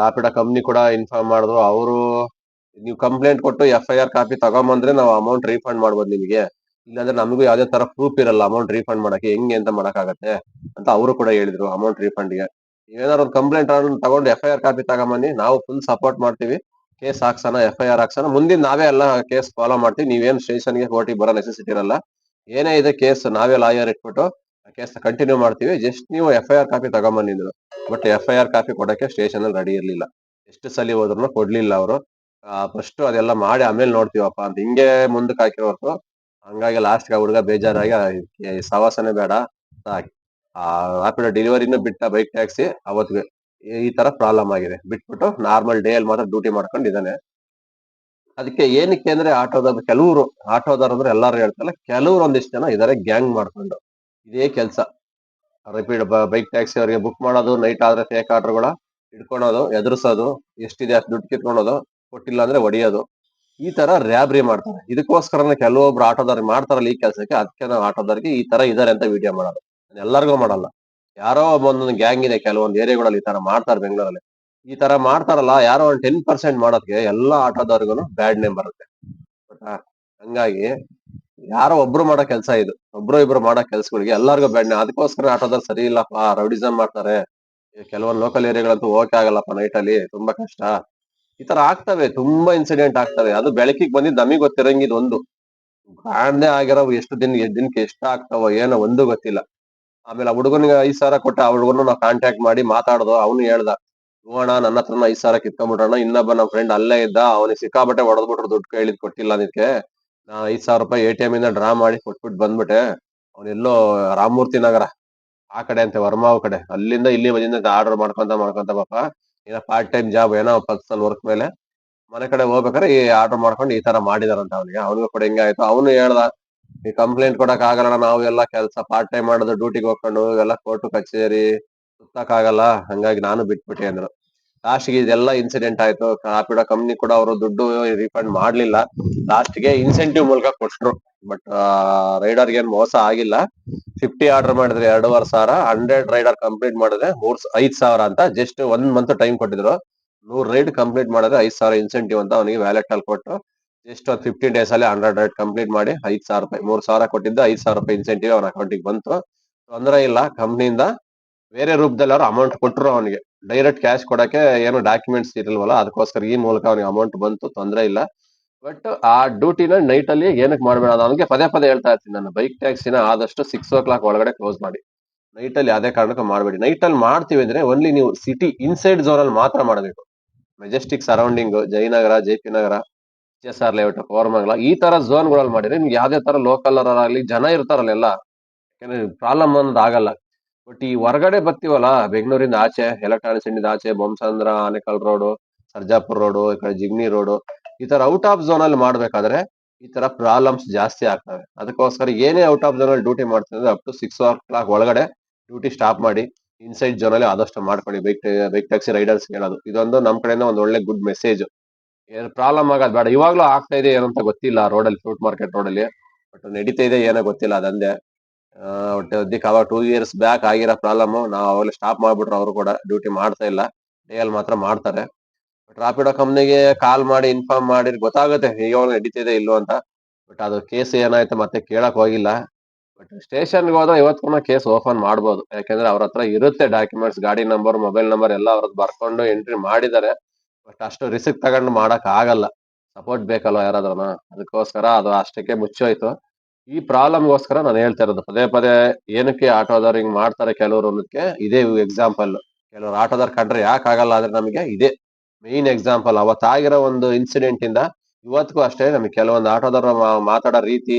ರಾಪಿಡ ಕಂಪ್ನಿ ಕೂಡ ಇನ್ಫಾರ್ಮ್ ಮಾಡಿದ್ರು. ಅವರು ನೀವು ಕಂಪ್ಲೇಂಟ್ ಕೊಟ್ಟು ಎಫ್ ಐ ಆರ್ ಕಾಪಿ ತಗೊಂಬಂದ್ರೆ ನಾವು ಅಮೌಂಟ್ ರೀಫಂಡ್ ಮಾಡ್ಬೋದು ನಿಮಗೆ. ಇಲ್ಲಾಂದ್ರೆ ನಮಗೂ ಯಾವ್ದೇ ತರ ಪ್ರೂಫ್ ಇರಲ್ಲ ಅಮೌಂಟ್ ರೀಫಂಡ್ ಮಾಡಕ್ಕೆ. ಹೆಂಗೆ ಅಂತ ಮಾಡಕ್ಕಾಗತ್ತೆ ಅಂತ ಅವರು ಕೂಡ ಹೇಳಿದ್ರು ಅಮೌಂಟ್ ರೀಫಂಡ್ಗೆ ಏನಾದ್ರು ಒಂದು ಕಂಪ್ಲೇಂಟ್ ತಗೊಂಡು ಎಫ್ ಐ ಆರ್ ಕಾಪಿ ತಗೊಂಬನ್ನಿ. ನಾವು ಫುಲ್ ಸಪೋರ್ಟ್ ಮಾಡ್ತೀವಿ. ಕೇಸ್ ಹಾಕ್ಸೋಣ ಎಫ್ ಐ ಆರ್ ಹಾಕ್ಸೋಣ. ಮುಂದಿನ ನಾವೇ ಎಲ್ಲ ಕೇಸ್ ಫಾಲೋ ಮಾಡ್ತೀವಿ. ನೀವೇನು ಸ್ಟೇಷನ್ಗೆ ಕೋರ್ಟಿಗೆ ಬರೋ ನೆಸೆಸಿಟಿ ಇರಲ್ಲ. ಏನೇ ಇದೆ ಕೇಸ್ ನಾವೇ ಲಾಯರ್ ಇಟ್ಬಿಟ್ಟು ಕೇಸ್ ಕಂಟಿನ್ಯೂ ಮಾಡ್ತೀವಿ. ಜಸ್ಟ್ ನೀವು F I R copy ತಗೊಂಬಂದಿದ್ರು but F I R copy ಕೊಡಕ್ಕೆ ಸ್ಟೇಷನ್ ಅಲ್ಲಿ ರೆಡಿ ಇರಲಿಲ್ಲ. ಎಷ್ಟು ಸಲ ಹೋದ್ರು ಕೊಡ್ಲಿಲ್ಲ ಅವರು. ಫಸ್ಟ್ ಅದೆಲ್ಲ ಮಾಡಿ ಆಮೇಲೆ ನೋಡ್ತೀವಪ್ಪ ಅಂತ ಹಿಂಗೆ ಮುಂದಕ್ಕೆ ಹಾಕಿರೋರು ಹಂಗಾಗಿ ಲಾಸ್ಟ್ ಹುಡುಗ ಬೇಜಾರಾಗಿ ಸವಾಸನೆ ಬೇಡ ರಾಪಿಡ್ ಡೆಲಿವರಿನೂ ಬಿಟ್ಟ ಬೈಕ್ ಟ್ಯಾಕ್ಸಿ ಅವತ್ತಿಗೆ ಈ- ಈ ತರ ಪ್ರಾಬ್ಲಮ್ ಆಗಿದೆ. ಬಿಟ್ಬಿಟ್ಟು ನಾರ್ಮಲ್ ಡೇ ಅಲ್ಲಿ ಮಾತ್ರ ಡ್ಯೂಟಿ ಮಾಡ್ಕೊಂಡಿದ್ದಾನೆ. ಅದಕ್ಕೆ ಏನಕ್ಕೆ ಅಂದ್ರೆ ಆಟೋದ ಕೆಲವರು ಆಟೋದಾರ ಅಂದ್ರೆ ಎಲ್ಲಾರು ಹೇಳ್ತಾರೆ ಕೆಲವ್ರು ಒಂದಿಷ್ಟು ಜನ ಇದಾರೆ ಗ್ಯಾಂಗ್ ಮಾಡ್ಕೊಂಡು. ಇದೇ ಕೆಲಸ. ರಿಪೀಟ್ ಬೈಕ್ ಟ್ಯಾಕ್ಸಿ ಅವರಿಗೆ ಬುಕ್ ಮಾಡೋದು ನೈಟ್ ಆದ್ರೆ ಫೇಕ್ ಆರ್ಡರ್ಗಳ ಇಟ್ಕೊಳೋದು ಎದುರಿಸೋದು, ಎಷ್ಟಿದೆ ಅಷ್ಟು ದುಡ್ಡು ಕಿತ್ಕೊಳೋದು, ಕೊಟ್ಟಿಲ್ಲ ಅಂದ್ರೆ ಹೊಡಿಯೋದು ಈ ತರ ರ್ಯಾಬ್ರಿ ಮಾಡ್ತಾರೆ. ಇದಕ್ಕೋಸ್ಕರನೇ ಕೆಲವೊಬ್ರು ಆಟೋದಾರ ಮಾಡ್ತಾರಲ್ಲ ಈ ಕೆಲಸಕ್ಕೆ, ಅದಕ್ಕೆ ನಾವು ಆಟೋದಾರಿಗೆ ಈ ತರ ಇದಾರೆ ಅಂತ ವಿಡಿಯೋ ಮಾಡೋದು. ಎಲ್ಲರಿಗೂ ಮಾಡಲ್ಲ. ಯಾರೋ ಒಂದೊಂದು ಗ್ಯಾಂಗ್ ಇದೆ, ಕೆಲವೊಂದು ಏರಿಯಾಗಳಲ್ಲಿ ಈ ತರ ಮಾಡ್ತಾರೆ ಬೆಂಗಳೂರಲ್ಲಿ. ಈ ತರ ಮಾಡ್ತಾರಲ್ಲ, ಯಾರೋ ಒಂದು ಟೆನ್ ಪರ್ಸೆಂಟ್ ಮಾಡೋದಕ್ಕೆ ಎಲ್ಲಾ ಆಟೋದವ್ರಿಗೂ ಬ್ಯಾಡ್ ನೇಮ್ ಬರುತ್ತೆ. ಹಂಗಾಗಿ ಯಾರೋ ಒಬ್ರು ಮಾಡೋ ಕೆಲಸ ಇದು. ಒಬ್ರು ಇಬ್ರು ಮಾಡೋ ಕೆಲ್ಸಗಳಿಗೆ ಎಲ್ಲರಿಗೂ ಬೆಣ್ಣೆ ಅದಕ್ಕೋಸ್ಕರ ಆಟೋದಲ್ಲಿ ಸರಿ ಇಲ್ಲಪ್ಪ ರೌಡಿಸಮ್ ಮಾಡ್ತಾರೆ. ಕೆಲವೊಂದು ಲೋಕಲ್ ಏರಿಯಾಗಳಂತೂ ಹೋಗಕ್ಕೆ ಆಗಲ್ಲಪ್ಪ ನೈಟ್ ಅಲ್ಲಿ, ತುಂಬಾ ಕಷ್ಟ. ಈ ತರ ಆಗ್ತವೆ, ತುಂಬಾ ಇನ್ಸಿಡೆಂಟ್ ಆಗ್ತವೆ. ಅದು ಬೆಳಕಿಗೆ ಬಂದಿದ್ದು ನಮಗೆ ಗೊತ್ತಿರಂಗಿದ್ ಒಂದು ಕಾಣ್ದೆ ಆಗಿರೋ ಎಷ್ಟು ದಿನ ದಿನಕ್ಕೆ ಎಷ್ಟ ಆಗ್ತಾವ ಏನೋ ಒಂದು ಗೊತ್ತಿಲ್ಲ. ಆಮೇಲೆ ಆ ಹುಡುಗನಿಗೆ ಐದ್ ಸಾವಿರ ಕೊಟ್ಟ ಆ ಹುಡುಗನ ನಾವು ಕಾಂಟ್ಯಾಕ್ಟ್ ಮಾಡಿ ಮಾತಾಡ್ದು, ಅವನು ಹೇಳ್ದ ಹೋಗೋಣ ನನ್ನ ಹತ್ರನ ಐದ್ ಸಾವಿರ ಕಿತ್ಕೊಂಡ್ಬಿಟ್ರಣ ಇನ್ನೊಬ್ಬ ನಮ್ಮ ಫ್ರೆಂಡ್ ಅಲ್ಲೇ ಇದ್ದ, ಅವನಿಗೆ ಸಿಕ್ಕಾಬಟ್ಟೆ ಹೊಡೆದ್ಬಿಟ್ರು ದುಡ್ಡು ಕೇಳಿದ್ ಕೊಟ್ಟಿಲ್ಲ ಅದಕ್ಕೆ ನಾ ಐದ್ ಸಾವಿರ ರೂಪಾಯಿ ಎ ಟಿ ಎಂ ಇಂದ ಡ್ರಾ ಮಾಡಿ ಕೊಟ್ಬಿಟ್ಟು ಬಂದ್ಬಿಟ್ಟೆ. ಅವನೆಲ್ಲೋ ರಾಮಮೂರ್ತಿ ನಗರ, ಆ ಕಡೆ ಅಂತೆ, ವರ್ಮಾವ್ ಕಡೆ. ಅಲ್ಲಿಂದ ಇಲ್ಲಿ ಬಂದಿಂದ ಆರ್ಡರ್ ಮಾಡ್ಕೊಂತ ಮಾಡ್ಕೊಂತ ಪಾಪ, ಏನೋ ಪಾರ್ಟ್ ಟೈಮ್ ಜಾಬ್ ಏನೋ ಪರ್ಸನಲ್ ವರ್ಕ್ ಮೇಲೆ ಮನೆ ಕಡೆ ಹೋಗ್ಬೇಕಾದ್ರೆ ಈ ಆರ್ಡರ್ ಮಾಡ್ಕೊಂಡು ಈ ತರ ಮಾಡಿದಾರಂತ ಅವನಿಗೆ. ಅವನಿಗೂ ಕೂಡ ಹಿಂಗಾಯ್ತು ಅವನು ಹೇಳ್ದ ಈ ಕಂಪ್ಲೇಂಟ್ ಕೊಡಕ್ ಆಗಲ್ಲ, ನಾವು ಎಲ್ಲ ಕೆಲಸ ಪಾರ್ಟ್ ಟೈಮ್ ಮಾಡೋದು ಡ್ಯೂಟಿಗೆ ಹೋಗ್ಕೊಂಡು ಎಲ್ಲ ಕೋರ್ಟ್ ಕಚೇರಿ ಸುತ್ತಕ್ಕಾಗಲ್ಲ, ಹಂಗಾಗಿ ನಾನು ಬಿಟ್ಬಿಟ್ಟೆ ಅಂದ್ರು. ಲಾಸ್ಟ್ಗೆ ಇದೆಲ್ಲ ಇನ್ಸಿಡೆಂಟ್ ಆಯ್ತು. ರಾಪಿಡೋ ಕಂಪ್ನಿ ಕೂಡ ಅವರು ದುಡ್ಡು ರೀಫಂಡ್ ಮಾಡ್ಲಿಲ್ಲ. ಲಾಸ್ಟ್ಗೆ ಇನ್ಸೆಂಟಿವ್ ಮೂಲಕ ಕೊಟ್ರು. ಬಟ್ ರೈಡರ್ ಏನ್ ಮೋಸ ಆಗಿಲ್ಲ. ಫಿಫ್ಟಿ ಆರ್ಡರ್ ಮಾಡಿದ್ರೆ ಎರಡೂವರೆ ಸಾವಿರ ಹಂಡ್ರೆಡ್ ರೈಡರ್ ಕಂಪ್ಲೀಟ್ ಮಾಡಿದ್ರೆ ಮೂರ್ ಐದ್ ಸಾವಿರ ಅಂತ ಜಸ್ಟ್ ಒಂದ್ ಮಂತ್ ಟೈಮ್ ಕೊಟ್ಟಿದ್ರು. ನೂರ್ ರೈಡ್ ಕಂಪ್ಲೀಟ್ ಮಾಡಿದ್ರೆ ಐದ್ ಸಾವಿರ ಇನ್ಸೆಂಟಿವ್ ಅಂತ ಅವನಿಗೆ ವ್ಯಾಲೆಟ್ ಅಲ್ಲಿ ಕೊಟ್ಟು ಜಸ್ಟ್ ಒಂದ್ ಫಿಫ್ಟೀನ್ ಡೇಸ್ ಅಲ್ಲಿ ಹಂಡ್ರೆಡ್ ರೈಡ್ ಕಂಪ್ಲೀಟ್ ಮಾಡಿ ಐದ್ ಸಾವಿರ ರೂಪಾಯಿ, ಮೂರ್ ಸಾವಿರ ಕೊಟ್ಟಿದ್ದ ಐದ್ ಸಾವಿರ ರೂಪಾಯಿ ಇನ್ಸೆಂಟಿವ್ ಅವನ ಅಕೌಂಟಿಗೆ ಬಂತು. ತೊಂದರೆ ಇಲ್ಲ. ಕಂಪ್ನಿಯಿಂದ ಬೇರೆ ರೂಪದಲ್ಲಿ ಅವ್ರು ಅಮೌಂಟ್ ಕೊಟ್ಟರು ಅವನಿಗೆ. ಡೈರೆಕ್ಟ್ ಕ್ಯಾಶ್ ಕೊಡಕ್ಕೆ ಏನು ಡಾಕ್ಯುಮೆಂಟ್ಸ್ ಇರಲ್ವಲ್ಲ, ಅದಕ್ಕೋಸ್ಕರ ಈ ಮೂಲಕ ಅವ್ನಿಗೆ ಅಮೌಂಟ್ ಬಂತು, ತೊಂದರೆ ಇಲ್ಲ. ಬಟ್ ಆ ಡ್ಯೂಟಿನ ನೈಟ್ ಅಲ್ಲಿ ಏನಕ್ಕೆ ಮಾಡಬೇಡ ಅವನಿಗೆ ಪದೇ ಪದೇ ಹೇಳ್ತಾ ಇರ್ತೀನಿ ನಾನು. ಬೈಕ್ ಟ್ಯಾಕ್ಸಿನ ಆದಷ್ಟು ಸಿಕ್ಸ್ ಓ ಕ್ಲಾಕ್ ಒಳಗಡೆ ಕ್ಲೋಸ್ ಮಾಡಿ. ನೈಟ್ ಅಲ್ಲಿ ಯಾವುದೇ ಕಾರಣಕ್ಕೂ ಮಾಡಬೇಡಿ. ನೈಟ್ ಅಲ್ಲಿ ಮಾಡ್ತೀವಿ ಅಂದ್ರೆ ಓನ್ಲಿ ನೀವು ಸಿಟಿ ಇನ್ಸೈಡ್ ಝೋನ್ ಅಲ್ಲಿ ಮಾತ್ರ ಮಾಡಬೇಕು. Majestic surrounding Jayanagar J P Nagar H S R layout Koramangala, ಈ ತರ ಝೋನ್ಗಳಲ್ಲಿ ಮಾಡಿದ್ರೆ ನಿಮ್ಗೆ ಯಾವ್ದೇ ತರ ಲೋಕಲ್ ಆಗಲಿ ಜನ ಇರ್ತಾರಲ್ಲ ಎಲ್ಲ. ಪ್ರಾಬ್ಲಮ್ ಅನ್ನೋದು ಆಗಲ್ಲ. ಬಟ್ ಈ ಹೊರಗಡೆ ಬರ್ತೀವಲ್ಲ, ಬೆಂಗಳೂರಿಂದ ಆಚೆ, ಎಲೆಕ್ಟ್ರಾನಿಕ್ಸ್ ಇಂಡಿಂದ ಆಚೆ ಬೊಮ್ಮಸಂದ್ರ ಆನೆಕಲ್ ರೋಡ್ ಸರ್ಜಾಪುರ ರೋಡ್ ಈ ಕಡೆ ಜಿಗ್ನಿ ರೋಡ್ ಈ ತರ ಔಟ್ ಆಫ್ ಝೋನ್ ಅಲ್ಲಿ ಮಾಡ್ಬೇಕಾದ್ರೆ ಈ ತರ ಪ್ರಾಬ್ಲಮ್ಸ್ ಜಾಸ್ತಿ ಆಗ್ತವೆ. ಅದಕ್ಕೋಸ್ಕರ ಏನೇ ಔಟ್ ಆಫ್ ಝೋನ್ ಅಲ್ಲಿ ಡ್ಯೂಟಿ ಮಾಡ್ತಿದ್ರೆ up to six o'clock ಒಳಗಡೆ ಡ್ಯೂಟಿ ಸ್ಟಾಪ್ ಮಾಡಿ ಇನ್ಸೈಡ್ ಝೋನ್ ಅಲ್ಲಿ ಆದಷ್ಟು ಮಾಡ್ಕೊಳ್ಳಿ. ಬೈಕ್ ಬೈಕ್ ಟ್ಯಾಕ್ಸಿ ರೈಡರ್ಸ್ ಹೇಳೋದು ಇದೊಂದು ನಮ್ಮ ಕಡೆಯಿಂದ ಒಂದು ಒಳ್ಳೆ ಗುಡ್ ಮೆಸೇಜ್ ಪ್ರಾಬ್ಲಮ್ ಆಗೋದು ಬೇಡ. ಇವಾಗ್ಲೂ ಆಗ್ತಾ ಇದೆ ಏನಂತ ಗೊತ್ತಿಲ್ಲ ರೋಡ್ ಅಲ್ಲಿ ಫ್ರೂಟ್ ಮಾರ್ಕೆಟ್ ರೋಡ್ ಅಲ್ಲಿ ಬಟ್ ನಡೀತಾ ಇದೆ ಏನೋ ಗೊತ್ತಿಲ್ಲ, ಅದಂದೆ. ಅದಕ್ಕೆ ಅವಾಗ ಟೂ ಇಯರ್ಸ್ ಬ್ಯಾಕ್ ಆಗಿರೋ ಪ್ರಾಬ್ಲಮ್ ನಾವು ಅವಾಗಲೇ ಸ್ಟಾಪ್ ಮಾಡ್ಬಿಟ್ರು ಅವರು ಕೂಡ ಡ್ಯೂಟಿ ಮಾಡ್ತಾ ಇಲ್ಲ. ಡೇ ಅಲ್ಲಿ ಮಾತ್ರ ಮಾಡ್ತಾರೆ. ರಾಪಿಡೋ ಕಂಪ್ನಿಗೆ ಕಾಲ್ ಮಾಡಿ ಇನ್ಫಾರ್ಮ್ ಮಾಡಿ ಗೊತ್ತಾಗುತ್ತೆ ಈಗ ನಡೀತಿದೆ ಇಲ್ಲೋ ಅಂತ. ಬಟ್ ಅದು ಕೇಸ್ ಏನಾಯ್ತು ಮತ್ತೆ ಕೇಳಕ್ ಹೋಗಿಲ್ಲ. ಬಟ್ ಸ್ಟೇಷನ್ಗೆ ಹೋದ್ರೆ ಇವತ್ತು ಕೇಸ್ ಓಪನ್ ಮಾಡ್ಬೋದು. ಯಾಕಂದ್ರೆ ಅವ್ರ ಹತ್ರ ಇರುತ್ತೆ ಡಾಕ್ಯುಮೆಂಟ್ಸ್ ಗಾಡಿ ನಂಬರ್ ಮೊಬೈಲ್ ನಂಬರ್ ಎಲ್ಲ ಅವ್ರದ್ದು ಬರ್ಕೊಂಡು ಎಂಟ್ರಿ ಮಾಡಿದ್ದಾರೆ. ಬಟ್ ಅಷ್ಟು ರಿಸ್ಕ್ ತಗೊಂಡು ಮಾಡಕ್ ಆಗಲ್ಲ. ಸಪೋರ್ಟ್ ಬೇಕಲ್ವ ಯಾರಾದ್ರೂ ಅದಕ್ಕೋಸ್ಕರ ಅದು ಅಷ್ಟಕ್ಕೆ ಮುಚ್ಚೋಯ್ತು. ಈ ಪ್ರಾಬ್ಲಮ್ಗೋಸ್ಕರ ನಾನು ಹೇಳ್ತಾ ಇರೋದು, ಪದೇ ಪದೇ ಏನಕ್ಕೆ ಆಟೋದವ್ರು ಹಿಂಗ್ ಮಾಡ್ತಾರೆ ಕೆಲವರು ಅನ್ನೋದಕ್ಕೆ ಇದೇ ಎಕ್ಸಾಂಪಲ್ ಕೆಲವರು ಆಟೋದವ್ರು ಕಂಡ್ರೆ ಯಾಕೆ ಆಗಲ್ಲ ಅಂದ್ರೆ ನಮಗೆ ಇದೇ ಮೇನ್ ಎಕ್ಸಾಂಪಲ್ ಅವತ್ತಾಗಿರೋ ಒಂದು ಇನ್ಸಿಡೆಂಟ್ ಇಂದ ಇವತ್ತಿಗೂ ಅಷ್ಟೇ ನಮಗೆ ಕೆಲವೊಂದು ಆಟೋದವ್ರ ಮಾತಾಡೋ ರೀತಿ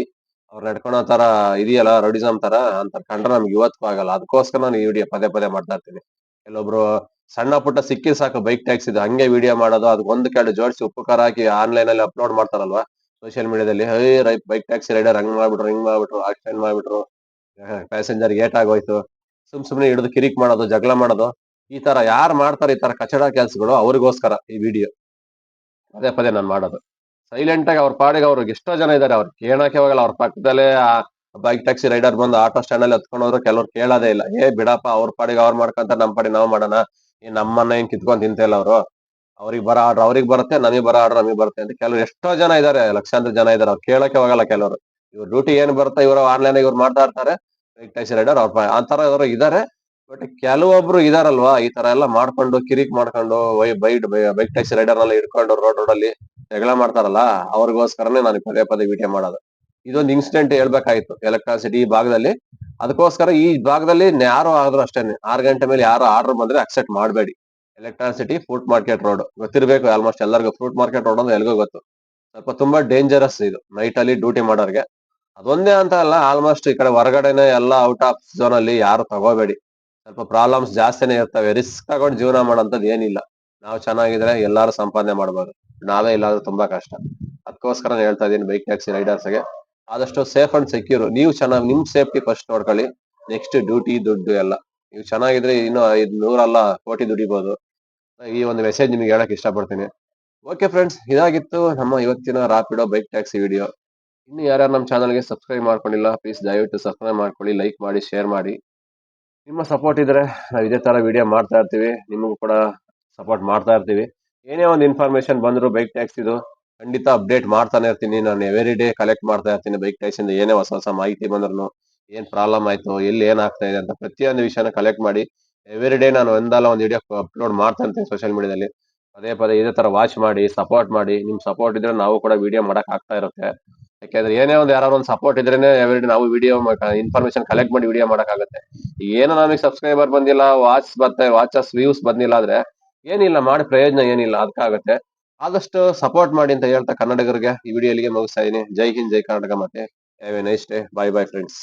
ಅವ್ರು ನಡ್ಕೊಳೋ ತರ ಇದೆಯಲ್ಲ ರೌಡಿಸಮ್ ತರ ಅಂತ ಕಂಡ್ರೆ ನಮ್ಗೆ ಇವತ್ತಿಗೂ ಆಗಲ್ಲ. ಅದಕ್ಕೋಸ್ಕರ ನಾನು ಈ ವಿಡಿಯೋ ಪದೇ ಪದೇ ಮಾಡ್ತಾ ಇರ್ತೀನಿ. ಕೆಲವೊಬ್ರು ಸಣ್ಣ ಪುಟ್ಟ ಸಿಕ್ಕಿ ಸಾಕು ಬೈಕ್ ಟ್ಯಾಕ್ಸ್ ಇದು ಹಂಗೆ ವಿಡಿಯೋ ಮಾಡೋದು ಅದಕ್ಕೆ ಒಂದು ಕೆಳ ಜೋಡಿಸಿ ಉಪಕಾರ ಹಾಕಿ ಆನ್ಲೈನ್ ಅಲ್ಲಿ ಅಪ್ಲೋಡ್ ಮಾಡ್ತಾರಲ್ವಾ? ಸೋಷಿಯಲ್ ಮೀಡಿಯಾದಲ್ಲಿ ಹೇ ರೈ ಬೈಕ್ ಟ್ಯಾಕ್ಸಿ ರೈಡರ್ ಹಂಗ್ ಮಾಡ್ಬಿಟ್ರು, ಹಿಂಗ್ ಮಾಡ್ಬಿಟ್ರು ಆಕ್ಸಿಡೆಂಟ್ ಮಾಡ್ಬಿಟ್ರು. ಪ್ಯಾಸೆಂಜರ್ ಏಟ್ ಆಗೋಯ್ತು ಸುಮ್ ಸುಮ್ನೆ ಹಿಡಿದು ಕಿರಿಕ್ ಮಾಡೋದು, ಜಗಳ ಮಾಡೋದು. ಈ ತರ ಯಾರು ಮಾಡ್ತಾರೆ, ಈ ತರ ಕಚಡ ಕೆಲ್ಸಗಳು ಅವ್ರಿಗೋಸ್ಕರ ಈ ವಿಡಿಯೋ ಪದೇ ಪದೇ ನಾನು ಮಾಡೋದು. ಸೈಲೆಂಟ್ ಆಗಿ ಅವ್ರ ಪಾಡಿಗೆ ಅವ್ರಿಗೆ ಎಷ್ಟೋ ಜನ ಇದಾರೆ, ಅವ್ರು ಕೇಳಕ್ಕೆ ಹೋಗಲ್ಲ. ಅವ್ರ ಪಕ್ಕದಲ್ಲೇ ಆ ಬೈಕ್ ಟ್ಯಾಕ್ಸಿ ರೈಡರ್ ಬಂದು ಆಟೋ ಸ್ಟ್ಯಾಂಡ್ ಅಲ್ಲಿ ಹತ್ಕೊಂಡು ಹೋದ್ರು ಕೆಲವ್ರು ಕೇಳೋದೇ ಇಲ್ಲ. ಏ ಬಿಡಪ್ಪ, ಅವ್ರ ಪಾಡಿಗೆ ಅವ್ರು ಮಾಡ್ಕೊಂತ ನಮ್ಮ ಪಾಡಿ ನಾವು ಮಾಡೋಣ. ಈ ನಮ್ಮನ್ನ ಏನ್ ಕಿತ್ಕೊಂಡ್ ತಿಂತಿಲ್ಲ ಅವರು. ಅವ್ರಿಗೆ ಬರ ಆಡ್ರ ಅವ್ರಿಗೆ ಬರುತ್ತೆ, ನಮಗೆ ಬರ ಆಡ್ರ ನಮಗೆ ಬರುತ್ತೆ ಅಂತ ಕೆಲವ್ರು ಎಷ್ಟೋ ಜನ ಇದಾರೆ, ಲಕ್ಷಾಂತರ ಜನ ಇದಾರೆ, ಅವ್ರು ಕೇಳಕ್ಕೆ ಹೋಗಲ್ಲ ಕೆಲವರು. ಇವ್ರ ಡ್ಯೂಟಿ ಏನ್ ಬರುತ್ತೆ, ಇವರು ಆನ್ಲೈನ್ ಇವ್ರು ಮಾಡ್ತಾ ಇರ್ತಾರೆ. ಬೈಕ್ ಟ್ಯಾಕ್ಸಿ ರೈಡರ್ ಅವ್ರ ಆ ತರ ಇವರು ಇದಾರೆ. ಬಟ್ ಕೆಲವೊಬ್ರು ಇದಾರಲ್ವಾ, ಈ ತರ ಎಲ್ಲ ಮಾಡ್ಕೊಂಡು, ಕಿರಿಕ್ ಮಾಡ್ಕೊಂಡು ಬೈಕ್ ಬೈಕ್ ಟ್ಯಾಕ್ಸಿ ರೈಡರ್ ನೆಲ್ಲ ಇಟ್ಕೊಂಡು ರೋಡ್ ರೋಡ್ ಅಲ್ಲಿ ಜಗಳ ಮಾಡ್ತಾರಲ್ಲ, ಅವ್ರಿಗೋಸ್ಕರನೇ ನಾನು ಪದೇ ಪದೇ ವಿಡಿಯೋ ಮಾಡೋದು. ಇದೊಂದು ಇನ್ಸಿಡೆಂಟ್ ಹೇಳ್ಬೇಕಾಯ್ತು ಎಲೆಕ್ಟ್ರಾಸಿಟಿ ಈ ಭಾಗದಲ್ಲಿ. ಅದಕ್ಕೋಸ್ಕರ ಈ ಭಾಗದಲ್ಲಿ ಯಾರು ಆದ್ರೂ ಅಷ್ಟೇನೆ, ಆರು ಗಂಟೆ ಮೇಲೆ ಯಾರು ಆರ್ಡರ್ ಬಂದ್ರೆ ಅಕ್ಸೆಪ್ಟ್ ಮಾಡಬೇಡಿ. ಎಲೆಕ್ಟ್ರಾಸಿಟಿ ಫ್ರೂಟ್ ಮಾರ್ಕೆಟ್ ರೋಡ್ ಗೊತ್ತಿರಬೇಕು ಆಲ್ಮೋಸ್ಟ್ ಎಲ್ಲರಿಗೂ ಫ್ರೂಟ್ ಮಾರ್ಕೆಟ್ ರೋಡ್ ಅಂದ್ರೆ ಎಲ್ಲಿಗೂ ಗೊತ್ತು. ಸ್ವಲ್ಪ ತುಂಬಾ ಡೇಂಜರಸ್ ಇದು ನೈಟ್ ಅಲ್ಲಿ ಡ್ಯೂಟಿ ಮಾಡೋರಿಗೆ. ಅದೊಂದೇ ಅಂತ ಅಲ್ಲ ಆಲ್ಮೋಸ್ಟ್ ಈ ಕಡೆ ಹೊರಗಡೆನೆ ಎಲ್ಲ ಔಟ್ ಆಫ್ ಝೋನ್ ಅಲ್ಲಿ ಯಾರು ತಗೋಬೇಡಿ. ಸ್ವಲ್ಪ ಪ್ರಾಬ್ಲಮ್ಸ್ ಜಾಸ್ತಿನೇ ಇರ್ತವೆ ರಿಸ್ಕ್ ತಗೊಂಡು ಜೀವನ ಮಾಡೋಂಥದ್ದು ಏನಿಲ್ಲ. ನಾವು ಚೆನ್ನಾಗಿದ್ರೆ ಎಲ್ಲಾರು ಸಂಪಾದನೆ ಮಾಡ್ಬೋದು. ನಾವೇ ಇಲ್ಲಾಂದ್ರೆ ತುಂಬಾ ಕಷ್ಟ. ಅದಕ್ಕೋಸ್ಕರ ಹೇಳ್ತಾ ಇದೀನಿ ಬೈಕ್ ಟ್ಯಾಕ್ಸಿ ರೈಡರ್ಸ್ಗೆ ಆದಷ್ಟು ಸೇಫ್ ಅಂಡ್ ಸೆಕ್ಯೂರ್ ನೀವು ಚೆನ್ನಾಗಿ, ನಿಮ್ ಸೇಫ್ಟಿ ಫಸ್ಟ್ ನೋಡ್ಕೊಳ್ಳಿ. ನೆಕ್ಸ್ಟ್ ಡ್ಯೂಟಿ ದುಡ್ಡು ಎಲ್ಲ. ನೀವು ಚೆನ್ನಾಗಿದ್ರೆ ಇನ್ನು ಐದ್ ನೂರಲ್ಲ ಕೋಟಿ ದುಡಿಬಹುದು ಈ ಒಂದು ಮೆಸೇಜ್ ನಿಮ್ಗೆ ಹೇಳಕ್ ಇಷ್ಟಪಡ್ತೀನಿ. ಓಕೆ ಫ್ರೆಂಡ್ಸ್ ಇದಾಗಿತ್ತು ನಮ್ಮ ಇವತ್ತಿನ ರಾಪಿಡೋ ಬೈಕ್ ಟ್ಯಾಕ್ಸಿ ವಿಡಿಯೋ ಇನ್ನು ಯಾರ್ಯಾರು ನಮ್ಮ ಚಾನಲ್ಗೆ ಸಬ್ಸ್ಕ್ರೈಬ್ ಮಾಡ್ಕೊಂಡಿಲ್ಲ ಪ್ಲೀಸ್ ದಯವಿಟ್ಟು ಸಬ್ಸ್ಕ್ರೈಬ್ ಮಾಡ್ಕೊಳ್ಳಿ ಲೈಕ್ ಮಾಡಿ ಶೇರ್ ಮಾಡಿ. ನಿಮ್ಮ ಸಪೋರ್ಟ್ ಇದ್ರೆ ನಾವು ಇದೇ ತರ ವಿಡಿಯೋ ಮಾಡ್ತಾ ಇರ್ತೀವಿ. ನಿಮಗೂ ಕೂಡ ಸಪೋರ್ಟ್ ಮಾಡ್ತಾ ಇರ್ತೀವಿ. ಏನೇ ಒಂದು ಇನ್ಫಾರ್ಮೇಶನ್ ಬಂದರೂ ಬೈಕ್ ಟ್ಯಾಕ್ಸ್ ಇದು ಖಂಡಿತ ಅಪ್ಡೇಟ್ ಮಾಡ್ತಾನೆ ಇರ್ತೀನಿ. ನಾನು ಎವ್ರಿ ಡೇ ಕಲೆಕ್ಟ್ ಮಾಡ್ತಾ ಇರ್ತೀನಿ ಬೈಕ್ ಟ್ಯಾಕ್ಸಿಂದ ಏನೇ ಹೊಸ ಹೊಸ ಮಾಹಿತಿ ಬಂದ್ರು ಏನು ಪ್ರಾಬ್ಲಮ್ ಆಯಿತು, ಎಲ್ಲಿ ಏನಾಗ್ತಾ ಇದೆ ಅಂತ ಪ್ರತಿಯೊಂದು ವಿಷಯನ ಕಲೆಕ್ಟ್ ಮಾಡಿ. ಎವ್ರಿ ಡೇ ನಾನು ಒಂದಲ್ಲ ಒಂದು ವಿಡಿಯೋ ಅಪ್ಲೋಡ್ ಮಾಡ್ತಾ ಇರ್ತೀನಿ ಸೋಷಿಯಲ್ ಮೀಡಿಯಾದಲ್ಲಿ ಪದೇ ಪದೇ ಇದೇ ತರ ವಾಚ್ ಮಾಡಿ ಸಪೋರ್ಟ್ ಮಾಡಿ ನಿಮ್ ಸಪೋರ್ಟ್ ಇದ್ರೆ ನಾವು ಕೂಡ ವಿಡಿಯೋ ಮಾಡಕ್ ಆಗ್ತಾ ಇರುತ್ತೆ. ಯಾಕೆಂದ್ರೆ ಏನೇ ಒಂದು ಯಾರು ಒಂದು ಸಪೋರ್ಟ್ ಇದ್ರೇನೆ ಎವ್ರಿ ನಾವು ವಿಡಿಯೋ ಇನ್ಫಾರ್ಮೇಶನ್ ಕಲೆಕ್ಟ್ ಮಾಡಿ ವಿಡಿಯೋ ಮಾಡಕ್ಕಾಗುತ್ತೆ ಏನೋ ನಮಗೆ ಸಬ್ಸ್ಕ್ರೈಬರ್ ಬಂದಿಲ್ಲ ವಾಚ್ ಬರ್ತಾ ವಾಚಸ್ ವ್ಯೂಸ್ ಬಂದಿಲ್ಲ ಆದ್ರೆ ಏನಿಲ್ಲ ಮಾಡಿ ಪ್ರಯೋಜನ ಏನಿಲ್ಲ ಅದಕ್ಕಾಗುತ್ತೆ ಆದಷ್ಟು ಸಪೋರ್ಟ್ ಮಾಡಿ ಅಂತ ಹೇಳ್ತಾ ಕನ್ನಡಿಗರಿಗೆ ಈ ವಿಡಿಯೋ ಮುಗಿಸ್ತಾ ಇದೀನಿ. ಜೈ ಹಿಂದ್ ಜೈ ಕರ್ನಾಟಕ ಮತ್ತೆ have a nice day bye bye friends